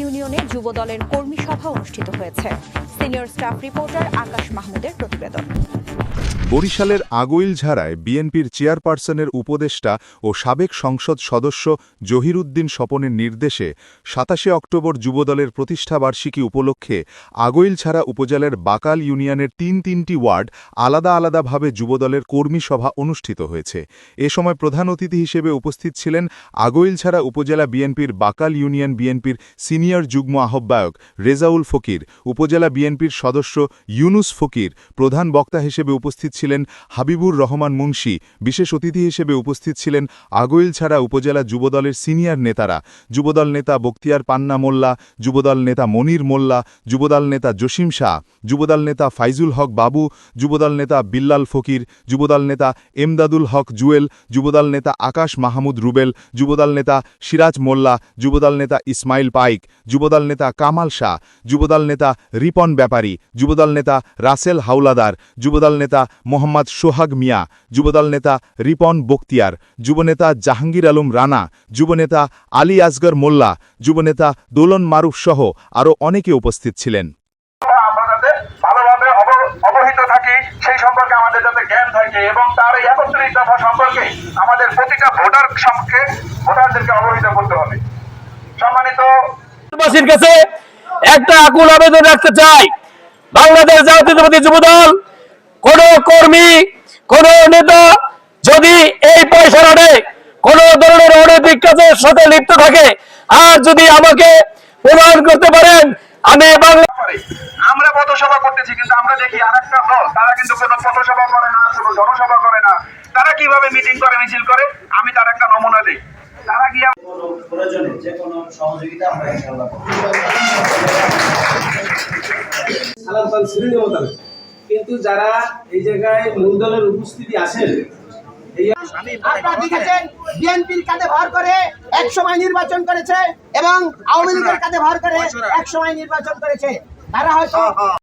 ইউনিয়নে যুব দলের কর্মী সভা অনুষ্ঠিত হয়েছে। সিনিয়র স্টাফ রিপোর্টার আকাশ মাহমুদের প্রতিবেদন। বরিশালের আগৈলঝাড়ায় বিএনপির চেয়ারপারসনের উপদেষ্টা ও সাবেক সংসদ সদস্য জহিরুদ্দিন স্বপনের নির্দেশে সাতাশে অক্টোবর যুবদলের প্রতিষ্ঠাবার্ষিকী উপলক্ষে আগৈলছাড়া উপজেলার বাকাল ইউনিয়নের তিন তিনটি ওয়ার্ড আলাদা আলাদাভাবে যুবদলের কর্মী সভা অনুষ্ঠিত হয়েছে। এ সময় প্রধান অতিথি হিসেবে উপস্থিত ছিলেন আগৈলছাড়া উপজেলা বিএনপির বাকাল ইউনিয়ন বিএনপির সিনিয়র যুগ্ম আহ্বায়ক রেজাউল ফকির, উপজেলা বিএনপির সদস্য ইউনুস ফকির, প্রধান বক্তা হিসেবে উপস্থিত ছিলেন হাবিবুর রহমান মুন্সি বিশেষ অতিথি হিসেবে উপস্থিত ছিলেন আগৈল ছাড়া উপজেলা যুবদলের সিনিয়র নেতারা যুবদল নেতা বক্তিয়ার পান্না মোল্লা যুবদল নেতা মনির মোল্লা যুবদল নেতা জসিম শাহ যুবদল নেতা ফাইজুল হক বাবু যুবদল নেতা বিল্লাল ফকির যুবদল নেতা এমদাদুল হক জুয়েল যুবদল নেতা আকাশ মাহমুদ রুবেল যুবদল নেতা সিরাজ মোল্লা যুবদল নেতা ইসমাইল পাইক যুবদল নেতা কামাল শাহ যুবদল নেতা রিপন ব্যাপারী যুবদল নেতা রাসেল হাওলাদার যুবদল নেতা মোহাম্মদ সোহাগ মিয়া যুবদল নেতা রিপন বক্তিয়ার যুবনেতা জাহাঙ্গীর আলম রানা যুবনেতা আলী আসগর মোল্লা যুবনেতা দোলন মারুফ সহ আরও অনেকে উপস্থিত ছিলেন। আমরা যাতে ভালোভাবে অব- অবহিত থাকি সেই সম্পর্কে আমাদের যাতে জ্ঞান থাকে এবং তার এই একত্রিশ দফা সম্পর্কে আমাদের প্রতিটা ভোটার সম্পর্কে ভোটারদেরকে অবহিত করতে হবে। সম্মানিত দেশবাসীর কাছে একটা আকুল আবেদন রাখতে চাই। বাংলাদেশ জাতীয়তাবাদী যুবদল কোন কর্মী কোন নেতা যদি এই পয়সা আনে কোন ধরনের অনৈতিক কাজের সাথে লিপ্ত থাকে আর যদি আমাকে প্রমাণ করতে পারেন আমি বাংলা আমরা পথসভা করতেছি কিন্তু আমরা দেখি আর একটা দল তারা কিন্তু কোনো পথসভা করে না কোনো জনসভা করে না তারা কীভাবে মিটিং করে মিছিল করে আমি তার একটা নমুনা দিই তারা গিয়ে প্রয়োজনে যে কোনো সহযোগিতা আমরা ইনশাআল্লাহ করব। কিন্তু যারা এই জায়গায় মূল দলের উপস্থিতি আছেন আপনারা দেখেছেন বিএনপির কাঁধে ভর করে এক সময় নির্বাচন করেছে এবং আওয়ামী লীগের কাঁধে ভর করে এক সময় নির্বাচন করেছে। তারা হয়তো